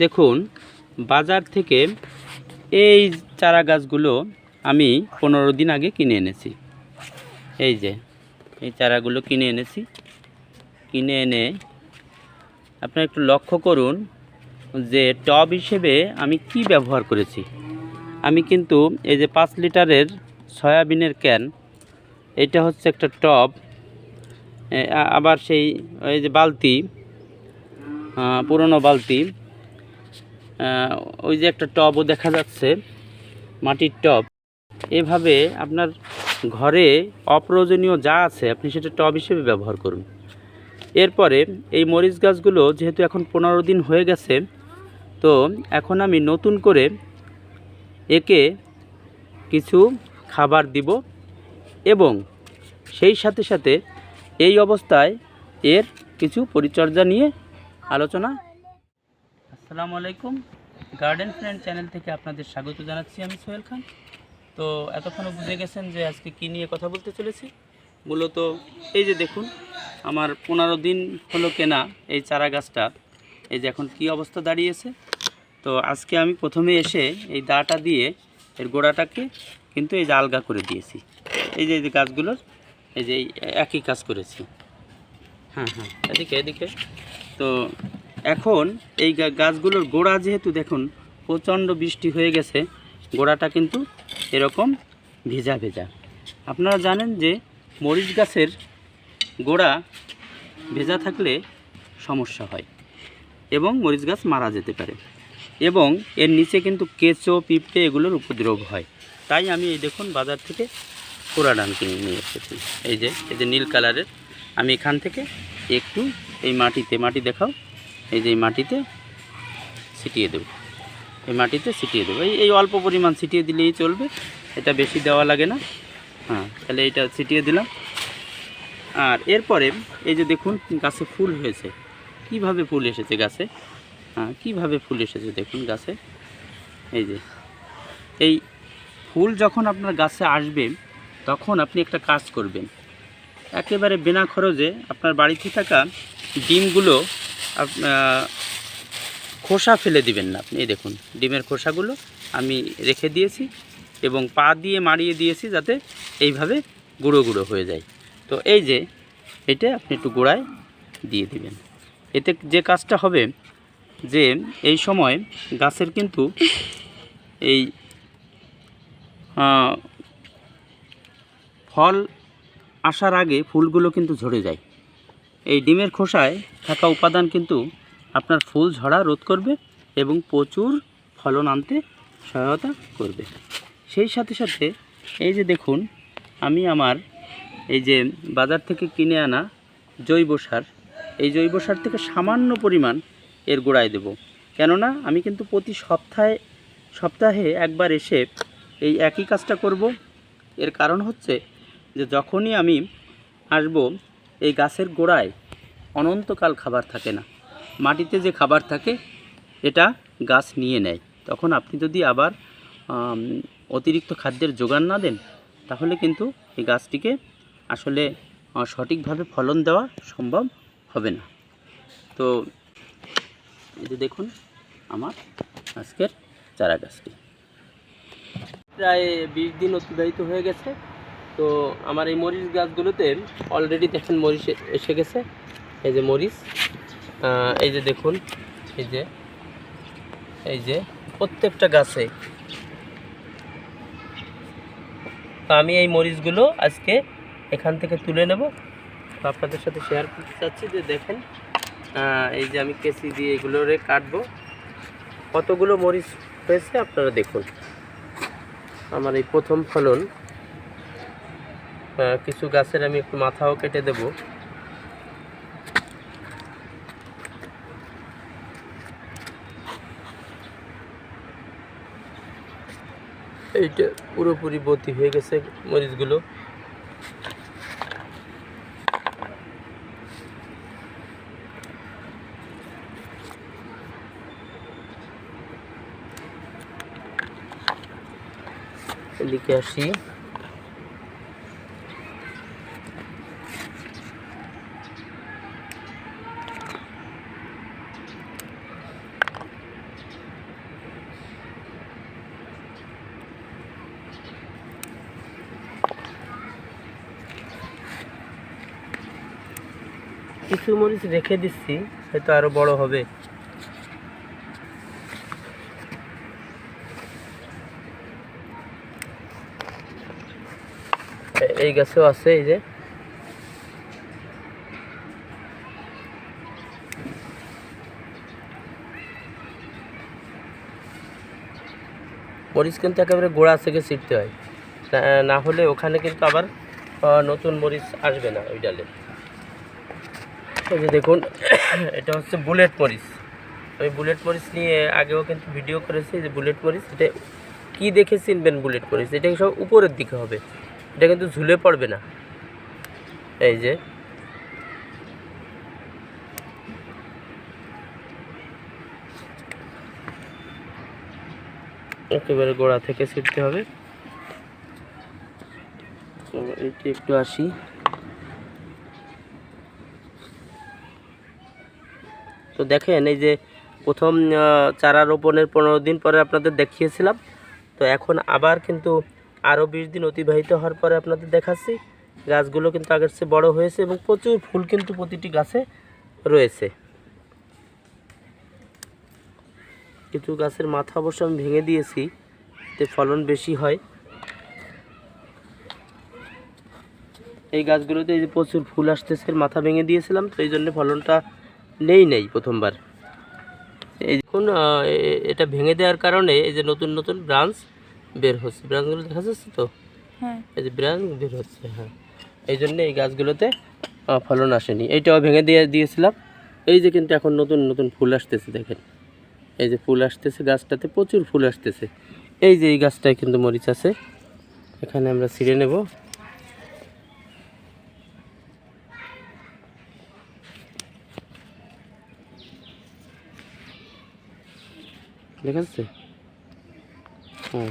দেখুন, বাজার থেকে এই চারা গাছগুলো আমি পনেরো দিন আগে কিনে এনেছি। এই যে, এই চারাগুলো কিনে এনেছি। কিনে এনে আপনারা একটু লক্ষ্য করুন যে টব হিসেবে আমি কি ব্যবহার করেছি। আমি কিন্তু এই যে পাঁচ লিটারের সয়াবিনের ক্যান, এটা হচ্ছে একটা টব আবার সেই, এই যে বালতি পুরনো বালতি ওই যে একটা টবও দেখা যাচ্ছে, মাটির টব। এভাবে আপনার ঘরে অপ্রয়োজনীয় যা আছে, আপনি সেটা টব হিসেবে ব্যবহার করুন। এরপরে এই মরিচ গাছগুলো যেহেতু এখন পনেরো দিন হয়ে গেছে, তো এখন আমি নতুন করে একে কিছু খাবার দিব এবং সেই সাথে সাথে এই অবস্থায় এর কিছু পরিচর্যা নিয়ে আলোচনা আসসালামু আলাইকুম। গার্ডেন ফ্রেন্ড চ্যানেল থেকে আপনাদের স্বাগত জানাচ্ছি আমি সোহেল খান। তো এতক্ষণ বুঝে গেছেন যে আজকে কী নিয়ে কথা বলতে চলেছি। মূলত এই যে দেখুন, আমার পনেরো দিন হলো কেনা এই চারা গাছটা। এই যে এখন কী অবস্থা দাঁড়িয়েছে। তো আজকে আমি প্রথমে এসে এই দাটা দিয়ে এর গোড়াটাকে কিন্তু এই যে আলগা করে দিয়েছি। এই যে এই যে গাছগুলোর এই যে একই কাজ করেছি। হ্যাঁ হ্যাঁ এদিকে এদিকে। তো এখন এই গাছগুলোর গোড়া যেহেতু দেখুন, প্রচণ্ড বৃষ্টি হয়ে গেছে, গোড়াটা কিন্তু এরকম ভেজা ভেজা। আপনারা জানেন যে মরিচ গাছের গোড়া ভেজা থাকলে সমস্যা হয় এবং মরিচ গাছ মারা যেতে পারে এবং এর নিচে কিন্তু কেঁচো, পিঁপড়ে এগুলোর উপদ্রব হয়। তাই আমি এই দেখুন বাজার থেকে কোড়া ডান কিনে নিয়ে এসেছি। এই যে এই যে নীল কালারের, আমি এখান থেকে একটু এই মাটিতে, মাটি দেখাও। এই যে মাটিতে ছিটিয়ে দেবো। এই মাটিতে ছিটিয়ে দেবো। এই এই অল্প পরিমাণ ছিটিয়ে দিলেই চলবে। এটা বেশি দেওয়া লাগে না। হ্যাঁ তাহলে এইটা ছিটিয়ে দিলাম। আর এরপরে এই যে দেখুন, গাছে ফুল হয়েছে। কীভাবে ফুল এসেছে গাছে? হ্যাঁ কীভাবে ফুল এসেছে দেখুন গাছে। এই যে, এই ফুল যখন আপনার গাছে আসবে, তখন আপনি একটা কাজ করবেন। একেবারে বিনা খরচে আপনার বাড়িতে থাকা ডিমগুলো খোসা ফেলে দিবেন না আপনি, এই দেখুন, ডিমের খোসাগুলো আমি রেখে দিয়েছি এবং পা দিয়ে মারিয়ে দিয়েছি যাতে এইভাবে গুঁড়ো গুঁড়ো হয়ে যায়। তো এই যে, এটা আপনি একটু গোড়ায় দিয়ে দিবেন। এতে যে কাজটা হবে যে, এই সময় গাছের কিন্তু এই ফল আসার আগে ফুলগুলো কিন্তু ঝরে যায়। এই ডিমের খোসায় থাকা উপাদান কিন্তু আপনার ফুল ঝরা রোধ করবে এবং প্রচুর ফলন আনতে সহায়তা করবে। সেই সাথে সাথে এই যে দেখুন, আমি আমার এই যে বাজার থেকে কিনে আনা জৈব সার, এই জৈব সার থেকে সামান্য পরিমাণ এর গোড়ায় দেব। কেননা আমি কিন্তু প্রতি সপ্তাহে সপ্তাহে একবার এসে এই একই কাজটা করব। এর কারণ হচ্ছে যে যখনই আমি আসব এই গাছের গোড়ায় অনন্তকাল খাবার থাকে না। মাটিতে যে খাবার থাকে, এটা গাছ নিয়ে নেয়। তখন আপনি যদি আবার অতিরিক্ত খাদ্যের যোগান না দেন, তাহলে কিন্তু এই গাছটিকে আসলে সঠিকভাবে ফলন দেওয়া সম্ভব হবে না। তো, এই যে দেখুন আমার আজকের চারা গাছটি। প্রায় বিশ দিন অতিবাহিত হয়ে গেছে। তো আমার এই মরিচ গাছগুলোতে অলরেডি দেখেন মরিচ এসে গেছে। এই যে মরিচ এই যে দেখুন, এই যে এই যে প্রত্যেকটা গাছে। তো আমি এই মরিচগুলো আজকে এখান থেকে তুলে নেব। তো আপনাদের সাথে শেয়ার করতে চাচ্ছি যে দেখেন এই যে আমি কেসি দিয়ে এগুলোরে কাটবো। কতগুলো মরিচ হয়েছে আপনারা দেখুন। আমার এই প্রথম ফলন কিছু গাছের আমি একটু মাথাও কেটে দেব। এইটা পুরোপুরি বতি হয়ে গেছে মরিচগুলো। এদিকে আসি। কিছু মরিচ রেখে দিচ্ছি, হয়তো আরও বড় হবে। এই গাছেও আছে, এই যে। মরিচ কিন্তু একেবারে গোড়া থেকে ছিটতে হয়। না হলে ওখানে কিন্তু আবার নতুন মরিচ আসবে না ওই ডালে। এই যে দেখুন, এটা হচ্ছে বুলেট মরিচ। আমি বুলেট মরিচ নিয়ে আগেও কিন্তু ভিডিও করেছি যে বুলেট মরিচ, এটা কী দেখে চিনবেন বুলেট মরিচ? এটা সব উপরের দিকে হবে। এটা কিন্তু ঝুলে পড়বে না। এই যে। একেবারে গোড়া থেকে ছিটতে হবে। তো এইটি একটু আসি। তো দেখেন, এই যে প্রথম চারা রোপণের পনেরো দিন পরে আপনাদের দেখিয়েছিলাম। তো এখন আবার কিন্তু আরও বিশ দিন অতিবাহিত হওয়ার পরে আপনাদের দেখাচ্ছি। গাছগুলো কিন্তু আগের চেয়ে বড় হয়েছে এবং প্রচুর ফুল কিন্তু প্রতিটি গাছে রয়েছে। কিছু গাছের মাথা অবশ্য আমি ভেঙে দিয়েছি, এতে ফলন বেশি হয়। এই গাছগুলোতে এই যে প্রচুর ফুল আসতেছে, মাথা ভেঙে দিয়েছিলাম, তো এই জন্য ফলনটা নেই নেই প্রথমবার। এই দেখুন এটা ভেঙে দেওয়ার কারণে এই যে নতুন নতুন ব্রাঞ্চ বের হচ্ছে। ব্রাঞ্চগুলো দেখা যাচ্ছে তো? হ্যাঁ। এই যে ব্রাঞ্চ বের হচ্ছে হ্যাঁ। এই জন্য এই গাছগুলোতে ফলন আসেনি। এইটাও ভেঙে দিয়ে দিয়েছিলাম। এই যে কিন্তু এখন নতুন নতুন ফুল আসতেছে দেখেন। এই যে ফুল আসতেছে গাছটাতে প্রচুর ফুল আসতেছে। এই যে এই গাছটায় কিন্তু মরিচ আছে। এখানে আমরা ছিঁড়ে নেব। দেখা যাচ্ছে হুম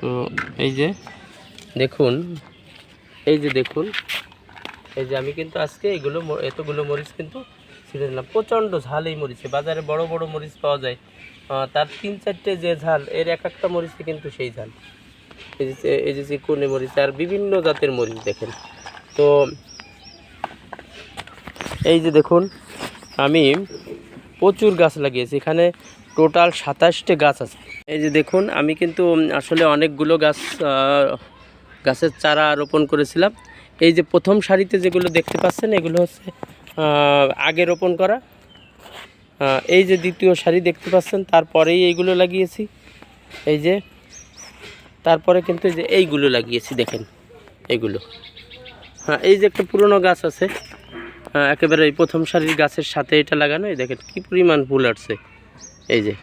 তো এই যে, দেখুন, এই যে দেখুন, এই যে আমি কিন্তু আজকে এগুলো এতগুলো মরিচ কিন্তু ছিঁড়ে নিলাম। প্রচণ্ড ঝাল এই মরিচে। বাজারে বড় বড় মরিচ পাওয়া যায়। তার তিন চারটে যে ঝাল, এর এক একটা মরিচে কিন্তু সেই ঝাল। এই যে এই যে চিকুনি মরিচ, আর বিভিন্ন জাতের মরিচ দেখেন। তো এই যে দেখুন, আমি প্রচুর গাছ লাগিয়েছি। এখানে টোটাল সাতাশটি গাছ আছে। এই যে দেখুন, আমি কিন্তু আসলে অনেকগুলো গাছ গাছের চারা রোপণ করেছিলাম। এই যে প্রথম সারিতে যেগুলো দেখতে পাচ্ছেন, এগুলো হচ্ছে আগে রোপণ করা। এই যে দ্বিতীয় সারি দেখতে পাচ্ছেন, তারপরেই এইগুলো লাগিয়েছি। এই যে, তারপরে কিন্তু এই যে এইগুলো লাগিয়েছি, দেখেন, এইগুলো। হ্যাঁ এই যে একটা পুরনো গাছ আছে একেবারে এই প্রথম সারির গাছের সাথে এটা লাগানো, এই দেখেন কী পরিমাণ ফুল আসছে। এই যে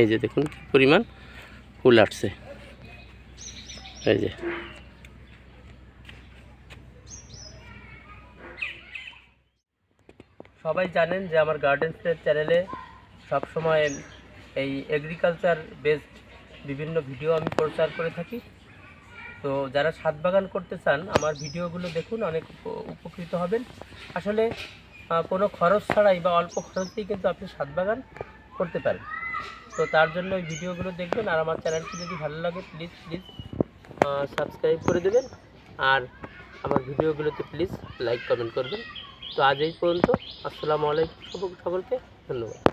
এই যে দেখুন কী পরিমাণ ফুল আসছে। এই যে। সবাই জানেন যে আমার গার্ডেন ফ্রেড চ্যানেলে সবসময় এই এগ্রিকালচার বেসড বিভিন্ন ভিডিও আমি প্রচার করে থাকি। তো যারা ছাদ বাগান করতে চান, আমার ভিডিওগুলো দেখুন, অনেক উপ- উপকৃত হবেন। আসলে কোনো খরচ ছাড়াই বা অল্প খরচেই কিন্তু আপনি ছাদ বাগান করতে পারেন। তো তার জন্য ওই ভিডিওগুলো দেখবেন, আর আমার চ্যানেলটি যদি ভালো লাগে প্লিজ প্লিজ সাবস্ক্রাইব করে দেবেন। আর আমার ভিডিওগুলোতে প্লিজ লাইক কমেন্ট করবেন। তো আজ এই পর্যন্ত। আসসালামু আলাইকুম সকলকে, ধন্যবাদ।